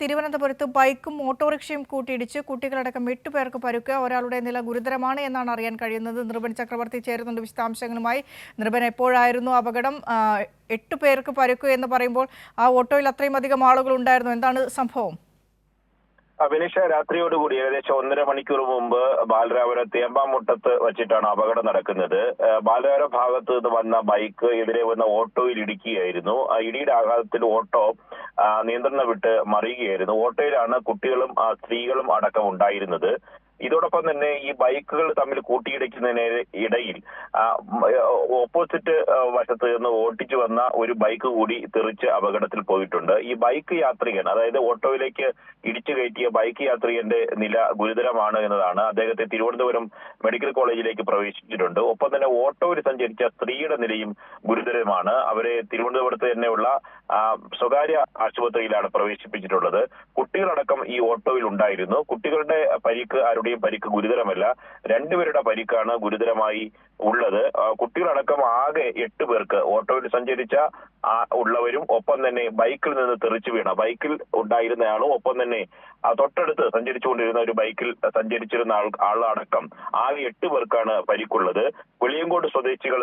തിരുവനന്തപുരത്ത് ബൈക്കും ഓട്ടോറിക്ഷയും കൂട്ടിയിടിച്ച് കുട്ടികളടക്കം എട്ട് പേർക്ക് പരുക്ക് ഒരാളുടെ നില ഗുരുതരമാണ് എന്നാണ് അറിയാൻ കഴിയുന്നത്. നിർബൻ ചക്രവർത്തി ചേരുന്നുണ്ട് വിശദാംശങ്ങളുമായി. നിർബൻ എപ്പോഴായിരുന്നു അപകടം? എട്ടുപേർക്ക് എട്ട് പേർക്ക് പരുക്ക് എന്ന് പറയുമ്പോൾ ആ ഓട്ടോയിൽ അത്രയും അധികം ആളുകൾ ഉണ്ടായിരുന്നു. എന്താണ് സംഭവം? അഭിനിഷ രാത്രിയോടുകൂടി ഏകദേശം ഒന്നര മണിക്കൂർ മുമ്പ് ബാലരാപുരം തേമ്പാമുട്ടത്ത് വെച്ചിട്ടാണ് അപകടം നടക്കുന്നത്. ബാലരാപുരം ഭാഗത്ത് നിന്ന് വന്ന ബൈക്ക് എതിരെ വന്ന ഓട്ടോയിൽ ഇടിക്കുകയായിരുന്നു. ആ ഇടിയുടെ ആഘാതത്തിൽ ഓട്ടോ നിയന്ത്രണം വിട്ട് മറിയുകയായിരുന്നു. ഓട്ടോയിലാണ് കുട്ടികളും സ്ത്രീകളും അടക്കം ഉണ്ടായിരുന്നത്. ഇതോടൊപ്പം തന്നെ ഈ ബൈക്കുകൾ തമ്മിൽ കൂട്ടിയിടിക്കുന്നതിന് ഇടയിൽ ഓപ്പോസിറ്റ് വശത്ത് നിന്ന് ഓട്ടിച്ചു വന്ന ഒരു ബൈക്ക് കൂടി തെറിച്ച് അപകടത്തിൽ പോയിട്ടുണ്ട്. ഈ ബൈക്ക് യാത്രികൻ അതായത് ഓട്ടോയിലേക്ക് ഇടിച്ചു കയറ്റിയ ബൈക്ക് യാത്രികന്റെ നില ഗുരുതരമാണ് എന്നതാണ്. അദ്ദേഹത്തെ തിരുവനന്തപുരം മെഡിക്കൽ കോളേജിലേക്ക് പ്രവേശിച്ചിട്ടുണ്ട്. ഒപ്പം തന്നെ ഓട്ടോയിൽ സഞ്ചരിച്ച സ്ത്രീയുടെ നിലയും ഗുരുതരമാണ്. അവരെ തിരുവനന്തപുരത്ത് തന്നെയുള്ള സ്വകാര്യ ആശുപത്രിയിലാണ് പ്രവേശിപ്പിച്ചിട്ടുള്ളത്. കുട്ടികളടക്കം ഈ ഓട്ടോയിൽ ഉണ്ടായിരുന്നു. കുട്ടികളുടെ പരിക്ക് ആരുടെയും പരിക്ക് ഗുരുതരമല്ല. രണ്ടുപേരുടെ പരിക്കാണ് ഗുരുതരമായി ഉള്ളത്. കുട്ടികളടക്കം ആകെ എട്ട് പേർക്ക് ഓട്ടോയിൽ സഞ്ചരിച്ച ഉള്ളവരും ഒപ്പം തന്നെ ബൈക്കിൽ നിന്ന് തെറിച്ചു വീണ ബൈക്കിൽ ഉണ്ടായിരുന്നയാളും ഒപ്പം തന്നെ തൊട്ടടുത്ത് സഞ്ചരിച്ചുകൊണ്ടിരുന്ന ഒരു ബൈക്കിൽ സഞ്ചരിച്ചിരുന്ന ആൾ ആളടക്കം ആകെ എട്ട് പേർക്കാണ് പരിക്കുള്ളത്. വെളിയങ്കോട് സ്വദേശികൾ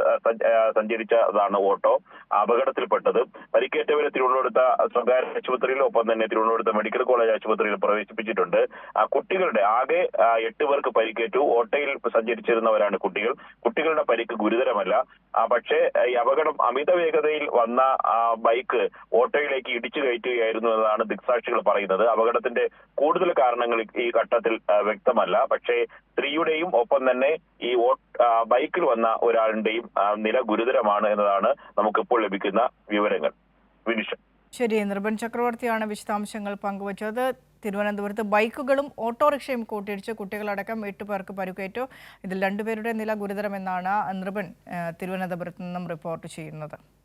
സഞ്ചരിച്ചതാണ് ഓട്ടോ അപകടത്തിൽപ്പെട്ടത്. പരിക്കേറ്റവരെ തിരുവനന്തപുരത്ത് സ്വകാര്യ ആശുപത്രിയിലും ഒപ്പം തന്നെ തിരുവനന്തപുരത്ത് മെഡിക്കൽ കോളേജ് ആശുപത്രിയിൽ പ്രവേശിപ്പിച്ചിട്ടുണ്ട്. കുട്ടികളുടെ ആകെ എട്ട് പേർക്ക് പരിക്കേറ്റു. ഓട്ടയിൽ സഞ്ചരിച്ചിരുന്നവരാണ് കുട്ടികൾ. കുട്ടികളുടെ പരിക്ക് ഗുരുതരമല്ല. പക്ഷേ ഈ അപകടം അമിത വേഗതയിൽ വന്ന ബൈക്ക് ഓട്ടോയിലേക്ക് ഇടിച്ചു കയറ്റുകയായിരുന്നു എന്നതാണ് ദിക്സാക്ഷികൾ പറയുന്നത്. അപകടത്തിന്റെ കൂടുതൽ കാരണങ്ങൾ ഈ ഘട്ടത്തിൽ വ്യക്തമല്ല. പക്ഷേ സ്ത്രീയുടെയും ഒപ്പം തന്നെ ഈ ബൈക്കിൽ വന്ന ഒരാളുടെയും നില ഗുരുതരമാണ് എന്നതാണ് നമുക്കിപ്പോൾ ലഭിക്കുന്ന വിവരങ്ങൾ. വിനിഷ. ശരി നിർബൻ ചക്രവർത്തിയാണ് വിശദാംശങ്ങൾ പങ്കുവച്ചത്. തിരുവനന്തപുരത്ത് ബൈക്കുകളും ഓട്ടോറിക്ഷയും കൂട്ടിയിടിച്ച് കുട്ടികളടക്കം എട്ട് പേർക്ക് പരുക്കേറ്റു. ഇതിൽ രണ്ടുപേരുടെ നില ഗുരുതരമെന്നാണ് നിർബൻ തിരുവനന്തപുരത്ത് നിന്നും റിപ്പോർട്ട് ചെയ്യുന്നത്.